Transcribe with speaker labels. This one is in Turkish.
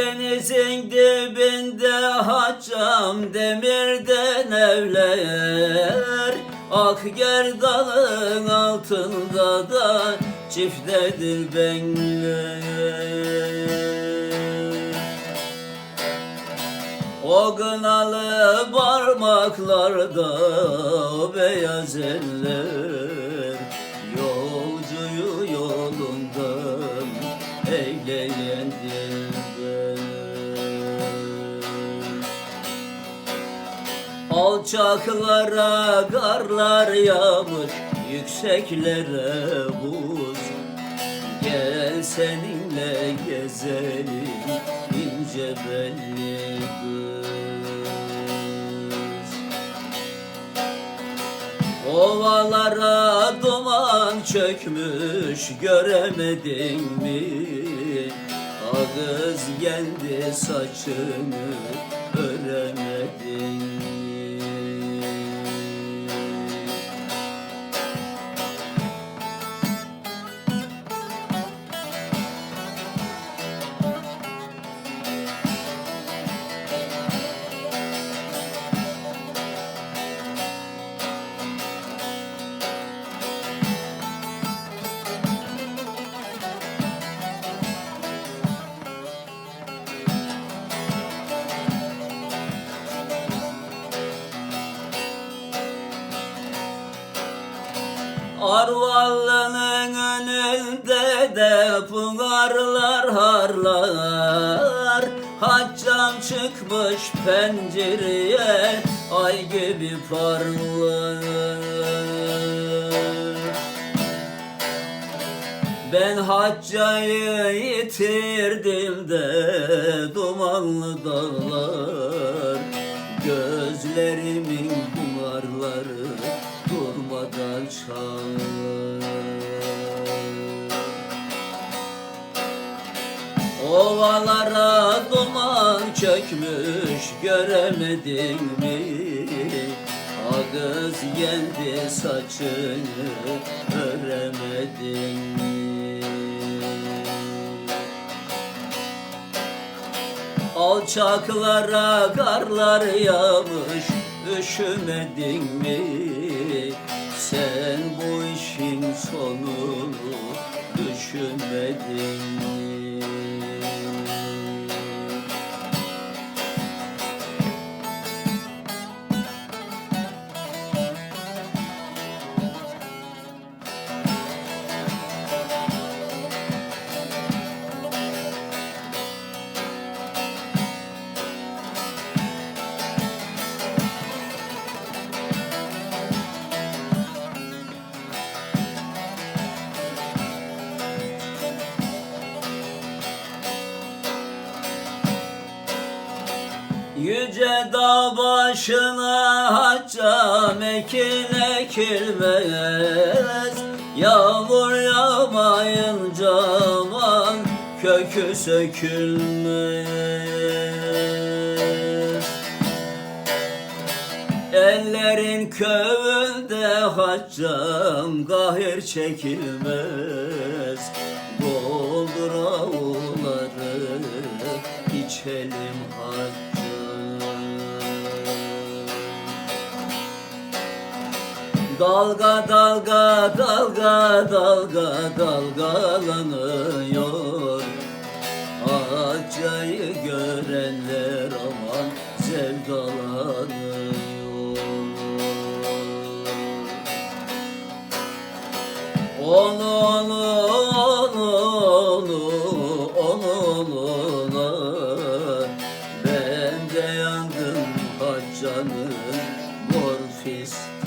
Speaker 1: Denizin dibinde haçam demirden evler. Ak gerdanın altında da çiftedir benler. O gınalı parmaklarda o beyaz eller. Yolcuyu yolundan eyleyen Alçaklara karlar yağmış Yükseklere buz Gel seninle gezelim ince belli kız Ovalara duman çökmüş göremedin mi? Ağız geldi saçını Arvallı'nın önünde de pınarlar harlar. Haccam çıkmış pencereye ay gibi parlar. Ben haccayı yitirdim de dumanlı dağlar durmadan çalar Ovalara duman çökmüş göremedin mi? Ağız geldi saçını öremedin mi? Alçaklara karlar yağmış üşümedin mi? Sen bu işin sonunu düşünmedin Yüce dağ başına haccam ekin ekilmez Yağmur yağmayınca aman kökü sökülmez. Ellerin kövünde haccam gahir çekilmez. Doldur avları içelim Dalga dalga dalga dalga dalgalanıyor. Ağaçayı görenler aman sevdalanıyor. Onu onu onu onu onu onu Ben de yandım haccanın morfisine